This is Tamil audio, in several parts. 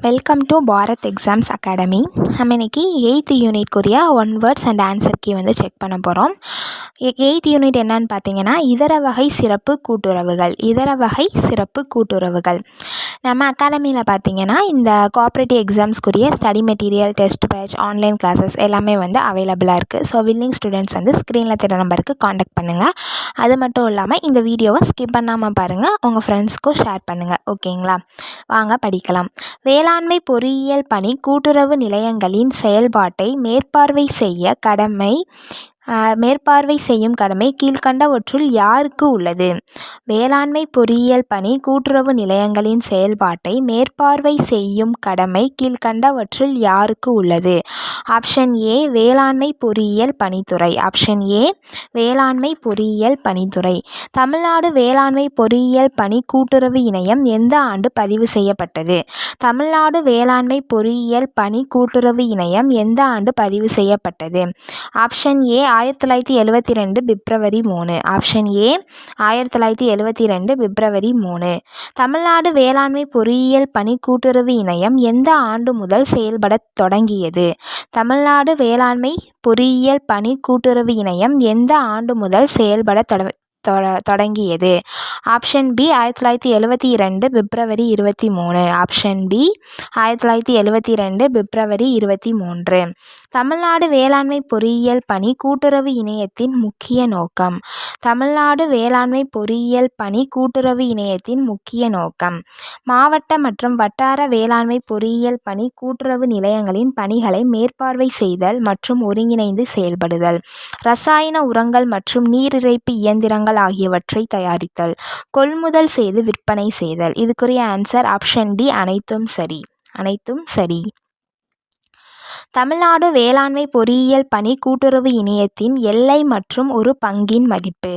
Welcome to Bharat exams academy நம்ம இன்றைக்கி eight யூனிட்க்குரிய one words and answer key வந்து செக் பண்ண போகிறோம் எயித் யூனிட் என்னன்னு பார்த்தீங்கன்னா இதர வகை சிறப்பு கூட்டுறவுகள். இதர வகை சிறப்பு கூட்டுறவுகள். நம்ம அகாடமியில் பார்த்தீங்கன்னா இந்த cooperative எக்ஸாம்ஸ்க்குரிய study material test batch online classes எல்லாமே வந்து அவைலபிளாக இருக்குது ஸோ வில்லிங் ஸ்டூடெண்ட்ஸ் வந்து ஸ்க்ரீனில் தெரிய நம்பருக்கு காண்டாக்ட் பண்ணுங்கள் அது மட்டும் இல்லாமல் இந்த வீடியோவை ஸ்கிப் பண்ணாமல் பாருங்கள் உங்கள் ஃப்ரெண்ட்ஸ்க்கும் ஷேர் பண்ணுங்கள் ஓகேங்களா? வாங்க படிக்கலாம். வேளாண்மை பொறியியல் பணி கூட்டுறவு நிலையங்களின் செயல்பாட்டை மேற்பார்வை செய்ய கடமை மேற்பார்வை செய்யும் கடமை கீழ்கண்டவற்றுள் யாருக்கு உள்ளது? வேளாண்மை பொறியியல் பணி கூட்டுறவு நிலையங்களின் செயல்பாட்டை மேற்பார்வை செய்யும் கடமை கீழ்கண்டவற்றுள் யாருக்கு உள்ளது? ஆப்ஷன் ஏ வேளாண்மை பொறியியல் பணித்துறை. ஆப்ஷன் ஏ வேளாண்மை பொறியியல் பணித்துறை. தமிழ்நாடு வேளாண்மை பொறியியல் பணி கூட்டுறவு இணையம் எந்த ஆண்டு பதிவு செய்யப்பட்டது? தமிழ்நாடு வேளாண்மை பொறியியல் பணி கூட்டுறவு இணையம் எந்த ஆண்டு பதிவு செய்யப்பட்டது? ஆப்ஷன் ஏ ஆயிரத்தி தொள்ளாயிரத்தி எழுவத்தி ரெண்டு பிப்ரவரி மூணு. ஆப்ஷன் ஏ ஆயிரத்தி தொள்ளாயிரத்தி எழுவத்தி ரெண்டு பிப்ரவரி மூணு. தமிழ்நாடு வேளாண்மை பொறியியல் பணி கூட்டுறவு இணையம் எந்த ஆண்டு முதல் செயல்படத் தொடங்கியது? தமிழ்நாடு வேளாண்மை பொறியியல் பணி கூட்டுறவு இணையம் எந்த ஆண்டு முதல் செயல்பட தொடங்கியது? ஆப்ஷன் பி ஆயிரத்தி தொள்ளாயிரத்தி எழுவத்தி இரண்டு பிப்ரவரி இருபத்தி மூணு. ஆப்ஷன் பி ஆயிரத்தி தொள்ளாயிரத்தி எழுவத்தி ரெண்டு பிப்ரவரி இருபத்தி மூன்று. தமிழ்நாடு வேளாண்மை பொறியியல் பணி கூட்டுறவு இணையத்தின் முக்கிய நோக்கம். தமிழ்நாடு வேளாண்மை பொறியியல் பணி கூட்டுறவு இணையத்தின் முக்கிய நோக்கம். மாவட்ட மற்றும் வட்டார வேளாண்மை பொறியியல் பணி கூட்டுறவு நிலையங்களின் பணிகளை மேற்பார்வை செய்தல் மற்றும் ஒருங்கிணைந்து செயல்படுதல். ரசாயன உரங்கள் மற்றும் நீரிறைப்பு இயந்திரங்கள் ஆகியவற்றை தயாரித்தல். கொள்முதல் செய்து விற்பனை செய்தல். இதுக்குரிய ஆன்சர் ஆப்ஷன் டி அனைத்தும் சரி. அனைத்தும் சரி. தமிழ்நாடு வேளாண்மை பொறியியல் பணி கூட்டுறவு இணையத்தின் எல்லை மற்றும் ஒரு பங்கின் மதிப்பு.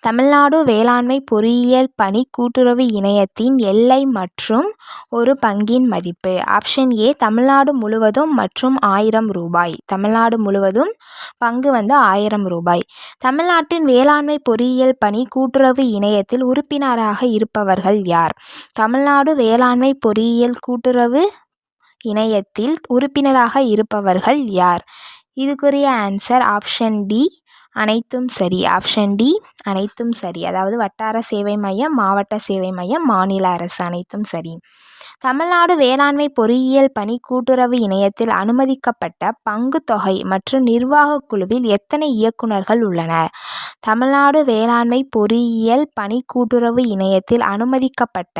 தமிழ்நாடு வேளாண்மை பொறியியல் பணி கூட்டுறவு இணையத்தின் எல்லை மற்றும் ஒரு பங்கின் மதிப்பு. ஆப்ஷன் ஏ தமிழ்நாடு முழுவதும் மற்றும் ஆயிரம் ரூபாய். தமிழ்நாடு முழுவதும் பங்கு வந்து ஆயிரம் ரூபாய். தமிழ்நாட்டின் வேளாண்மை பொறியியல் பணி கூட்டுறவு இணையத்தில் உறுப்பினராக இருப்பவர்கள் யார்? தமிழ்நாடு வேளாண்மை பொறியியல் கூட்டுறவு இணையத்தில் உறுப்பினராக இருப்பவர்கள் யார்? இதுக்குரிய ஆன்சர் ஆப்ஷன் டி அனைத்தும் சரி. ஆப்ஷன் டி அனைத்தும் சரி. அதாவது வட்டார சேவை மையம் மாவட்ட சேவை மையம் மாநில அரசு அனைத்தும் சரி. தமிழ்நாடு வேளாண்மை பொறியியல் பணி கூட்டுறவு இணையத்தில் அனுமதிக்கப்பட்ட பங்கு தொகை மற்றும் நிர்வாகக் குழுவில் எத்தனை இயக்குநர்கள் உள்ளனர்? தமிழ்நாடு வேளாண்மை பொறியியல் பணி கூட்டுறவு இணையத்தில் அனுமதிக்கப்பட்ட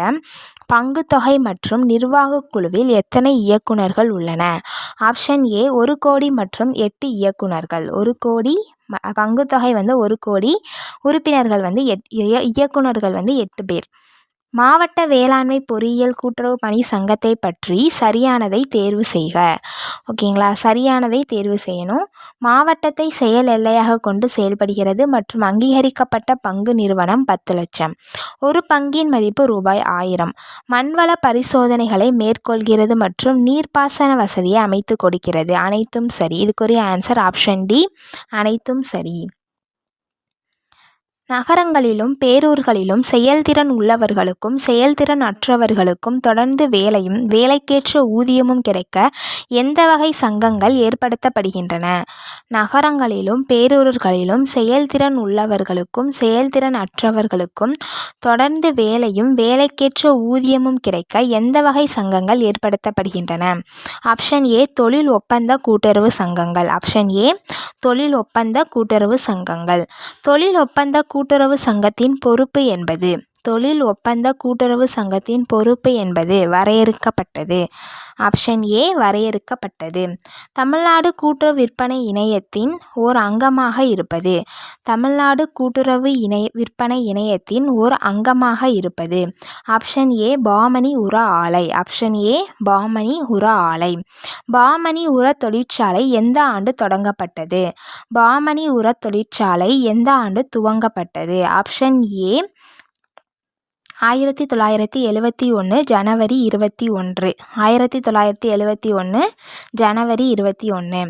பங்குத்தொகை மற்றும் நிர்வாகக் குழுவில் எத்தனை இயக்குநர்கள் உள்ளன ஆப்ஷன் ஏ ஒரு கோடி மற்றும் எட்டு இயக்குநர்கள். ஒரு கோடி பங்குத்தொகை வந்து ஒரு கோடி உறுப்பினர்கள் வந்து எட் இயக்குநர்கள் வந்து எட்டு பேர். மாவட்ட வேளாண்மை பொறியியல் கூட்டுறவு பணி சங்கத்தை பற்றி சரியானதை தேர்வு செய்க. ஓகேங்களா? சரியானதை தேர்வு செய்யணும். மாவட்டத்தை செயல் எல்லையாக கொண்டு செயல்படுகிறது மற்றும் அங்கீகரிக்கப்பட்ட பங்கு நிறுவனம் பத்து லட்சம். ஒரு பங்கின் மதிப்பு ரூபாய் ஆயிரம். மண்வள பரிசோதனைகளை மேற்கொள்கிறது மற்றும் நீர்ப்பாசன வசதியை அமைத்து கொடுக்கிறது. அனைத்தும் சரி. இதுக்குரிய ஆன்சர் ஆப்ஷன் டி. அனைத்தும் சரி. நகரங்களிலும் பேரூர்களிலும் செயல்திறன் உள்ளவர்களுக்கும் செயல்திறன் அற்றவர்களுக்கும் தொடர்ந்து வேலையும் வேலைக்கேற்ற ஊதியமும் கிடைக்க எந்த வகை சங்கங்கள் ஏற்படுத்தப்படுகின்றன? நகரங்களிலும் பேரூர்களிலும் செயல்திறன் உள்ளவர்களுக்கும் செயல்திறன் அற்றவர்களுக்கும் தொடர்ந்து வேலையும் வேலைக்கேற்ற ஊதியமும் கிடைக்க எந்த வகை சங்கங்கள் ஏற்படுத்தப்படுகின்றன? ஆப்ஷன் ஏ தொழில் ஒப்பந்த கூட்டுறவு சங்கங்கள். ஆப்ஷன் ஏ தொழில் ஒப்பந்த கூட்டுறவு சங்கங்கள். தொழில் ஒப்பந்த கூட்டுறவு சங்கத்தின் பொறுப்பு என்பது. தொழில் ஒப்பந்த கூட்டுறவு சங்கத்தின் பொறுப்பு என்பது வரையறுக்கப்பட்டது. ஆப்ஷன் ஏ வரையறுக்கப்பட்டது. தமிழ்நாடு கூட்டுறவு விற்பனை இணையத்தின் ஓர் அங்கமாக இருப்பது. தமிழ்நாடு கூட்டுறவு இணைய விற்பனை இணையத்தின் ஓர் அங்கமாக இருப்பது. ஆப்ஷன் ஏ பாமணி உர ஆலை. ஆப்ஷன் ஏ பாமணி உர ஆலை. பாமணி உர தொழிற்சாலை எந்த ஆண்டு தொடங்கப்பட்டது? பாமணி உர தொழிற்சாலை எந்த ஆண்டு துவங்கப்பட்டது? ஆப்ஷன் ஏ ஆயிரத்தி தொள்ளாயிரத்தி எழுவத்தி ஒன்று ஜனவரி இருபத்தி ஒன்று. ஆயிரத்தி தொள்ளாயிரத்தி எழுவத்தி ஒன்று ஜனவரி இருபத்தி ஒன்று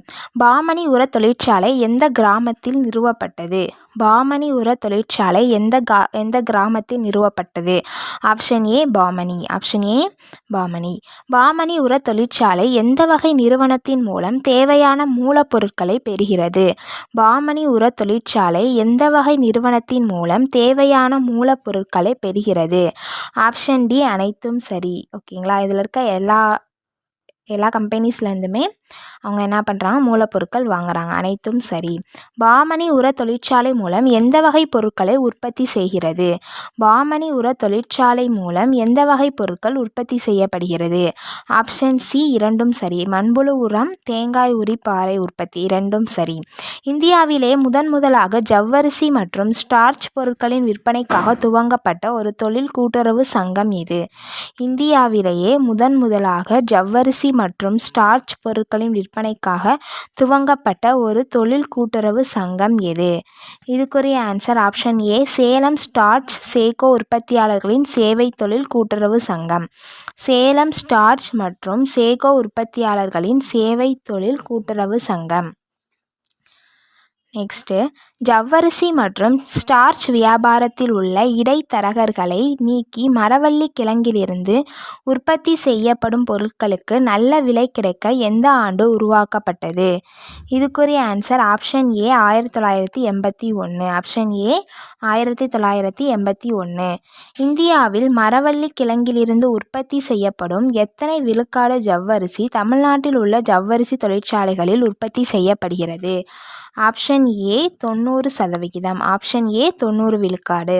பாமணி உர தொழிற்சாலை எந்த கிராமத்தில் நிறுவப்பட்டது? பாமணி உர தொழிற்சாலை எந்த கா எந்த கிராமத்தில் நிறுவப்பட்டது? Option A Pamani. Option A Pamani. Pamani உர தொழிற்சாலை எந்த வகை நிறுவனத்தின் மூலம் தேவையான மூலப்பொருட்களை பெறுகிறது? பாமணி உர தொழிற்சாலை எந்த வகை நிறுவனத்தின் மூலம் தேவையான மூலப்பொருட்களை பெறுகிறது? ஆப்ஷன் டி அனைத்தும் சரி. ஓகேங்களா இதில் இருக்க எல்லா எல்லா கம்பெனிஸ்லேருந்துமே அவங்க என்ன பண்ணுறாங்க மூலப்பொருட்கள் வாங்குறாங்க. அனைத்தும் சரி. பாமணி உர தொழிற்சாலை மூலம் எந்த வகை பொருட்களை உற்பத்தி செய்கிறது? பாமணி உர தொழிற்சாலை மூலம் எந்த வகை பொருட்கள் உற்பத்தி செய்யப்படுகிறது? ஆப்ஷன் சி இரண்டும் சரி. மண்புழு உரம் தேங்காய் உரி பாறை உற்பத்தி இரண்டும் சரி. இந்தியாவிலே முதன் முதலாக ஜவ்வரிசி மற்றும் ஸ்டார்ச் பொருட்களின் விற்பனைக்காக துவங்கப்பட்ட ஒரு தொழில் கூட்டுறவு சங்கம் இது. இந்தியாவிலேயே முதன் முதலாக ஜவ்வரிசி மற்றும் ஸ்டார்ச் பொருட்களின் விற்பனைக்காக துவங்கப்பட்ட ஒரு தொழில் கூட்டுறவு சங்கம் எது? இதுக்குரிய answer option A Salem starch sago உற்பத்தியாளர்களின் சேவை தொழில் கூட்டுறவு சங்கம். சேலம் ஸ்டார்ச் மற்றும் சேகோ உற்பத்தியாளர்களின் சேவை தொழில் கூட்டுறவு சங்கம். நெக்ஸ்ட்டு ஜவ்வரிசி மற்றும் ஸ்டார்ச் வியாபாரத்தில் உள்ள இடைத்தரகர்களை நீக்கி மரவள்ளி கிழங்கிலிருந்து உற்பத்தி செய்யப்படும் பொருட்களுக்கு நல்ல விலை கிடைக்க எந்த ஆண்டு உருவாக்கப்பட்டது? இதுக்குரிய ஆன்சர் ஆப்ஷன் ஏ ஆயிரத்தி தொள்ளாயிரத்தி எண்பத்தி ஒன்று ஆப்ஷன் ஏ ஆயிரத்தி தொள்ளாயிரத்தி எண்பத்தி ஒன்று இந்தியாவில் மரவள்ளி கிழங்கிலிருந்து உற்பத்தி செய்யப்படும் எத்தனை விழுக்காடு ஜவ்வரிசி தமிழ்நாட்டில் உள்ள ஜவ்வரிசி தொழிற்சாலைகளில் உற்பத்தி செய்யப்படுகிறது? ஆப்ஷன் ஏ தொண்ணூறு சதவிகிதம். ஆப்ஷன் ஏ தொண்ணூறு விழுக்காடு.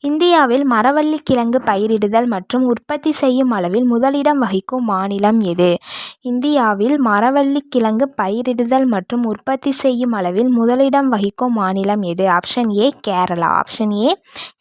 இந்தியாவில் மரவள்ளி கிழங்கு பயிரிடுதல் மற்றும் உற்பத்தி செய்யும் அளவில் முதலிடம் வகிக்கும் மாநிலம் எது? இந்தியாவில் மரவள்ளி கிழங்கு பயிரிடுதல் மற்றும் உற்பத்தி செய்யும் அளவில் முதலிடம் வகிக்கும் மாநிலம் எது? Option A Kerala. Option A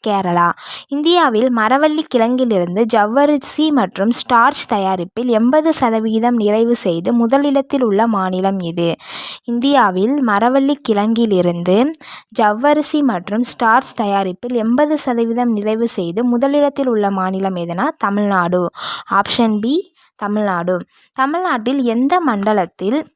Kerala. இந்தியாவில் மரவள்ளி கிழங்கிலிருந்து ஜவ்வரிசி மற்றும் ஸ்டார்ச் தயாரிப்பில் எண்பது சதவிகிதம் நிறைவு செய்து முதலிடத்தில் உள்ள மாநிலம் எது? இந்தியாவில் மரவள்ளி கிழங்கிலிருந்து ஜவ்வரிசி மற்றும் ஸ்டார்ச் தயாரிப்பில் எண்பது சதவீதம் நிறைவு செய்து முதலிடத்தில் உள்ள மாநிலம் எதுனா தமிழ்நாடு. Option B Tamil Nadu. தமிழ்நாட்டில் எந்த மண்டலத்தில்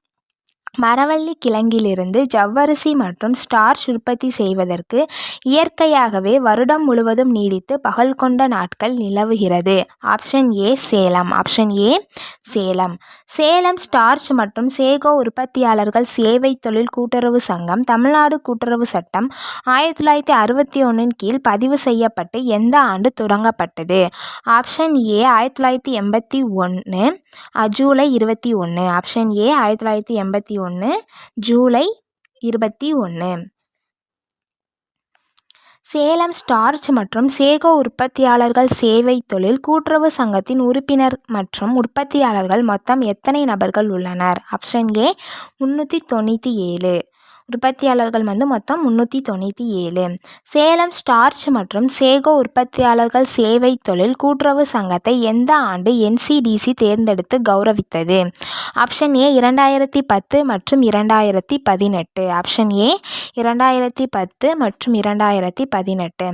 மரவள்ளி கிழங்கிலிருந்து ஜவ்வரிசி மற்றும் ஸ்டார்ச் உற்பத்தி செய்வதற்கு இயற்கையாகவே வருடம் முழுவதும் நீடித்து பகல் கொண்ட நாட்கள் நிலவுகிறது. Option A Salem. Option A Salem. Salem starch மற்றும் சேகோ உற்பத்தியாளர்கள் சேவை தொழில் கூட்டுறவு சங்கம் தமிழ்நாடு கூட்டுறவு சட்டம் ஆயிரத்தி தொள்ளாயிரத்தி அறுபத்தி ஒன்றின் கீழ் பதிவு செய்யப்பட்டு எந்த ஆண்டு தொடங்கப்பட்டது? ஆப்ஷன் ஏ ஆயிரத்தி தொள்ளாயிரத்தி எண்பத்தி ஒன்று ஜூலை இருபத்தி ஒன்று ஆப்ஷன் ஏ ஆயிரத்தி தொள்ளாயிரத்தி எண்பத்தி ஒன்று ஜூலை இருபத்தி ஒன்று சேலம் ஸ்டார்ச் மற்றும் சேகோ உற்பத்தியாளர்கள் சேவை தொழில் கூட்டுறவு சங்கத்தின் உறுப்பினர் மற்றும் உற்பத்தியாளர்கள் மொத்தம் எத்தனை நபர்கள் உள்ளனர்? ஆப்ஷன் ஏ முந்நூற்றி தொண்ணூற்றி ஏழு. உற்பத்தியாளர்கள் வந்து மொத்தம் முந்நூற்றி தொண்ணூற்றி ஏழு. சேலம் ஸ்டார்ச் மற்றும் சேகோ உற்பத்தியாளர்கள் சேவை தொழில் கூட்டுறவு சங்கத்தை எந்த ஆண்டு என்சிடிசி தேர்ந்தெடுத்து கௌரவித்தது? ஆப்ஷன் ஏ இரண்டாயிரத்தி பத்து மற்றும் இரண்டாயிரத்தி பதினெட்டு. ஆப்ஷன் ஏ இரண்டாயிரத்தி பத்து மற்றும் இரண்டாயிரத்தி பதினெட்டு.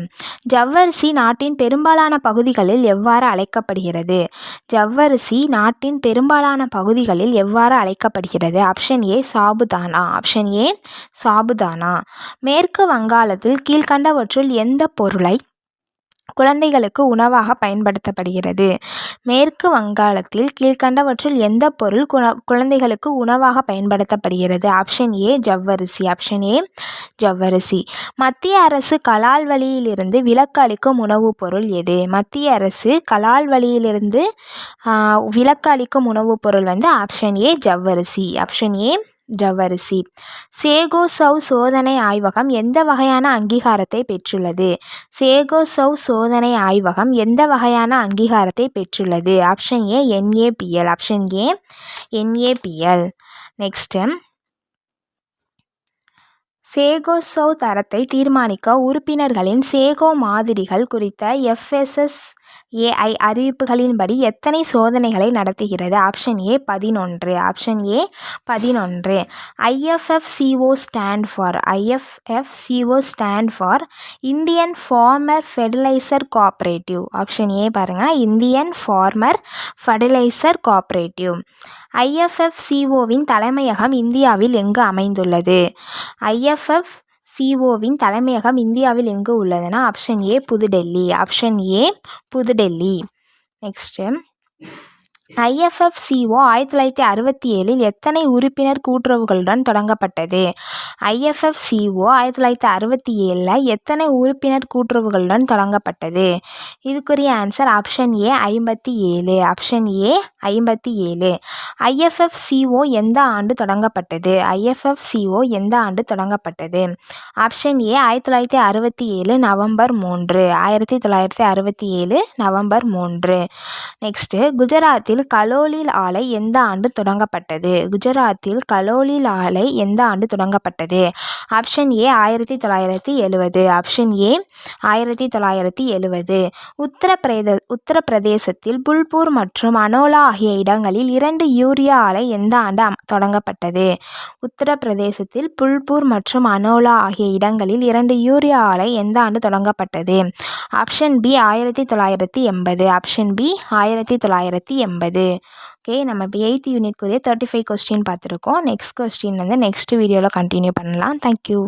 ஜவ்வரிசி நாட்டின் பெரும்பாலான பகுதிகளில் எவ்வாறு அழைக்கப்படுகிறது? ஜவ்வரிசி நாட்டின் பெரும்பாலான பகுதிகளில் எவ்வாறு அழைக்கப்படுகிறது? Option A sabudana? Option A sabudana? மேற்கு வங்காளத்தில் கீழ்க்கண்டவற்றுள் எந்த பொருளை குழந்தைகளுக்கு உணவாக பயன்படுத்தப்படுகிறது? மேற்கு வங்காளத்தில் கீழ்கண்டவற்றில் எந்த பொருள் குண குழந்தைகளுக்கு உணவாக பயன்படுத்தப்படுகிறது? ஆப்ஷன் ஏ ஜவ்வரிசி. ஆப்ஷன் ஏ ஜவ்வரிசி. மத்திய அரசு கலால் வழியிலிருந்து விலக்கு அளிக்கும் உணவுப் பொருள் எது? மத்திய அரசு கலால் வழியிலிருந்து விலக்கு அளிக்கும் உணவுப் பொருள் வந்து ஆப்ஷன் ஏ ஜவ்வரிசி. ஆப்ஷன் ஏ ஜவ்வரிசி. சேகோசவ் சோதனை ஆய்வகம் எந்த வகையான அங்கீகாரத்தை பெற்றுள்ளது? சேகோசவ் சோதனை ஆய்வகம் எந்த வகையான அங்கீகாரத்தை பெற்றுள்ளது? Option A NABL option A NABL next சேகோசௌ தரத்தை தீர்மானிக்க உறுப்பினர்களின் சேகோ மாதிரிகள் குறித்த எஃப்எஸ்எஸ்ஏஐ அறிவிப்புகளின்படி எத்தனை சோதனைகளை நடத்துகிறது? ஆப்ஷன் ஏ பதினொன்று. ஆப்ஷன் ஏ பதினொன்று. IFFCO stand for. IFFCO stand for Indian farmer fertilizer cooperative option A பாருங்கள் இந்தியன் ஃபார்மர் ஃபெர்டிலைசர் கோஆப்ரேட்டிவ் ஐஎஃப்எஃப்சிஓவின் தலைமையகம் இந்தியாவில் எங்கு அமைந்துள்ளது? ஐஎஃப் ஐஎஃப்எஃப் சிஓவின் தலைமையகம் இந்தியாவில் எங்கு உள்ளதுன்னா option A New Delhi option A New Delhi. Next IFFCO ஆயிரத்தி தொள்ளாயிரத்தி அறுபத்தி ஏழில் எத்தனை உறுப்பினர் கூட்டுறவுகளுடன் தொடங்கப்பட்டது? ஐஎஃப்எஃப்சிஓ ஆயிரத்தி தொள்ளாயிரத்தி அறுபத்தி ஏழில் எத்தனை உறுப்பினர் கூட்டுறவுகளுடன் தொடங்கப்பட்டது? இதுக்குரிய ஆன்சர் ஆப்ஷன் ஏ ஐம்பத்தி ஏழு ஆப்ஷன் ஏ ஐம்பத்தி ஏழு. ஐஎஃப்எஃப்சிஓ எந்த ஆண்டு தொடங்கப்பட்டது? ஐஎஃப்எஃப்சிஓ எந்த ஆண்டு தொடங்கப்பட்டது? ஆப்ஷன் ஏ ஆயிரத்தி தொள்ளாயிரத்தி அறுபத்தி ஏழு நவம்பர் மூன்று. ஆயிரத்தி தொள்ளாயிரத்தி அறுபத்தி ஏழு நவம்பர் மூன்று. நெக்ஸ்ட்டு குஜராத்தில் கலோலில் ஆலை எந்த ஆண்டு தொடங்கப்பட்டது? குஜராத்தில் கலோலில் ஆலை எந்த ஆண்டு தொடங்கப்பட்டது? ஆப்ஷன் ஏ ஆயிரத்தி தொள்ளாயிரத்தி எழுவது ஆப்ஷன் ஏ ஆயிரத்தி தொள்ளாயிரத்தி எழுவது உத்தரப்பிரதே உத்தரப்பிரதேசத்தில் புல்பூர் மற்றும் அனோலா ஆகிய இடங்களில் இரண்டு யூரியா ஆலை எந்த ஆண்டு அம் தொடங்கப்பட்டது? உத்தரப்பிரதேசத்தில் புல்பூர் மற்றும் அனோலா ஆகிய இடங்களில் இரண்டு யூரியா ஆலை எந்த ஆண்டு தொடங்கப்பட்டது? ஆப்ஷன் பி ஆயிரத்தி தொள்ளாயிரத்தி எண்பது. ஆப்ஷன் பி ஆயிரத்தி தொள்ளாயிரத்தி எண்பது. ஓகே நம்ம இப்போ எயித் யூனிட்குரிய தேர்ட்டி ஃபைவ் கொஸ்டின் பார்த்துருக்கோம். நெக்ஸ்ட் கொஸ்டின் வந்து நெக்ஸ்ட் வீடியோவில் கண்டினியூ பண்ணலாம். Thank you